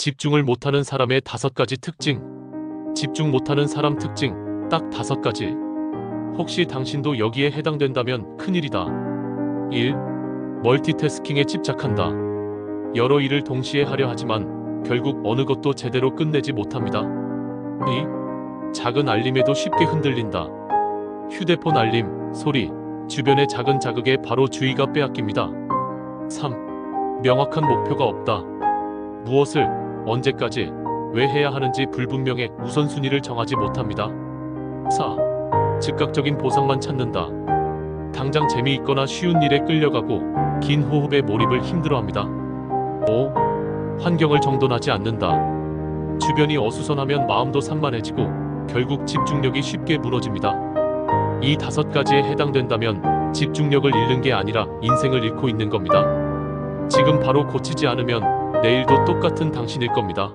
집중을 못하는 사람의 다섯 가지 특징. 집중 못하는 사람 특징 딱 다섯 가지. 혹시 당신도 여기에 해당된다면 큰일이다. 1. 멀티태스킹에 집착한다. 여러 일을 동시에 하려 하지만 결국 어느 것도 제대로 끝내지 못합니다. 2. 작은 알림에도 쉽게 흔들린다. 휴대폰 알림, 소리, 주변의 작은 자극에 바로 주의가 빼앗깁니다. 3. 명확한 목표가 없다. 무엇을, 언제까지, 왜 해야 하는지 불분명해 우선순위를 정하지 못합니다. 4. 즉각적인 보상만 찾는다. 당장 재미있거나 쉬운 일에 끌려가고 긴 호흡에 몰입을 힘들어합니다. 5. 환경을 정돈하지 않는다. 주변이 어수선하면 마음도 산만해지고 결국 집중력이 쉽게 무너집니다. 이 다섯 가지에 해당된다면 집중력을 잃는 게 아니라 인생을 잃고 있는 겁니다. 지금 바로 고치지 않으면 내일도 똑같은 당신일 겁니다.